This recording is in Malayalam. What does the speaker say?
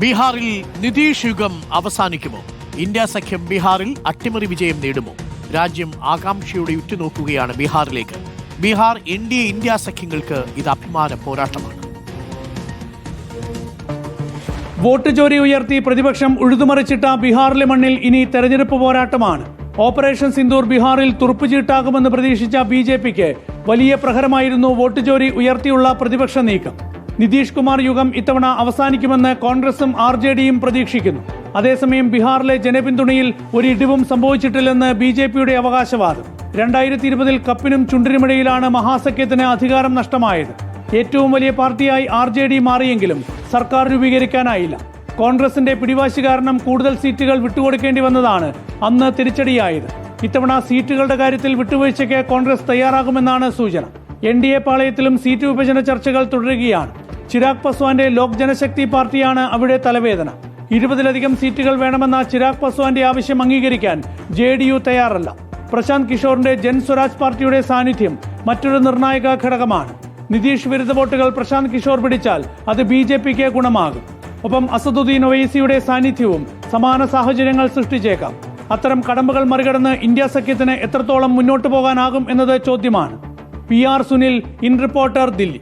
ബീഹാറിൽ നിതീഷ് യുഗം അവസാനിക്കുമോ? ഇന്ത്യ സഖ്യം ബീഹാറിൽ അട്ടിമറി വിജയം നേടുമോ? രാജ്യം ആകാംക്ഷയോടെ ഉറ്റുനോക്കുകയാണ് ബീഹാറിലേക്ക്. Bihar N D A India സഖ്യങ്ങൾക്ക് ഇത് അഭിമാന പോരാട്ടമാണ്. വോട്ട് ചോരി ഉയർത്തി പ്രതിപക്ഷം ഉഴുതുമറിച്ചിട്ട ബീഹാറിലെ മണ്ണിൽ ഇനി തെരഞ്ഞെടുപ്പ് പോരാട്ടമാണ്. ഓപ്പറേഷൻ സിന്ദൂർ ബീഹാറിൽ തുറുപ്പുചീട്ടാകുമെന്ന് പ്രതീക്ഷിച്ച ബി വലിയ പ്രഹരമായിരുന്നു വോട്ട് ചോരി ഉയർത്തിയുള്ള പ്രതിപക്ഷ നീക്കം. നിതീഷ് കുമാർ യുഗം ഇത്തവണ അവസാനിക്കുമെന്ന് കോൺഗ്രസും ആർ ജെ ഡിയും പ്രതീക്ഷിക്കുന്നു. അതേസമയം ബീഹാറിലെ ജനപിന്തുണയിൽ ഒരു ഇടിവും സംഭവിച്ചിട്ടില്ലെന്ന് ബി ജെ പിയുടെ അവകാശവാദം. രണ്ടായിരത്തി ഇരുപതിൽ കപ്പിനും ചുണ്ടിനുമിടയിലാണ് മഹാസഖ്യത്തിന് അധികാരം നഷ്ടമായത്. ഏറ്റവും വലിയ പാർട്ടിയായി ആർ ജെ ഡി മാറിയെങ്കിലും സർക്കാർ രൂപീകരിക്കാനായില്ല. കോൺഗ്രസിന്റെ പിടിവാശി കാരണം കൂടുതൽ സീറ്റുകൾ വിട്ടുകൊടുക്കേണ്ടി വന്നതാണ് അന്ന് തിരിച്ചടിയായത്. ഇത്തവണ സീറ്റുകളുടെ കാര്യത്തിൽ വിട്ടുവീഴ്ചയ്ക്ക് കോൺഗ്രസ് തയ്യാറാകുമെന്നാണ് സൂചന. എൻ ഡി എ പാളയത്തിലും സീറ്റ് വിഭജന ചർച്ചകൾ തുടരുകയാണ്. ചിരാഗ് പസ്വാന്റെ ലോക് ജനശക്തി പാർട്ടിയാണ് അവിടെ തലവേദന. ഇരുപതിലധികം സീറ്റുകൾ വേണമെന്ന ചിരാഗ് പസ്വാന്റെ ആവശ്യം അംഗീകരിക്കാൻ ജെ ഡി യു തയ്യാറല്ല. പ്രശാന്ത് കിഷോറിന്റെ ജൻ സ്വരാജ് പാർട്ടിയുടെ സാന്നിധ്യം മറ്റൊരു നിർണായക ഘടകമാണ്. നിതീഷ് വിരുദ്ധ വോട്ടുകൾ പ്രശാന്ത് കിഷോർ പിടിച്ചാൽ അത് ബി ജെ പിക്ക് ഗുണമാകും. ഒപ്പം അസദുദ്ദീൻ ഒവൈസിയുടെ സാന്നിധ്യവും സമാന സാഹചര്യങ്ങൾ സൃഷ്ടിച്ചേക്കാം. അത്തരം കടമ്പകൾ മറികടന്ന് ഇന്ത്യ സഖ്യത്തിന് എത്രത്തോളം മുന്നോട്ടു പോകാനാകും എന്നത് ചോദ്യമാണ്. P R Sunil in Reporter Delhi.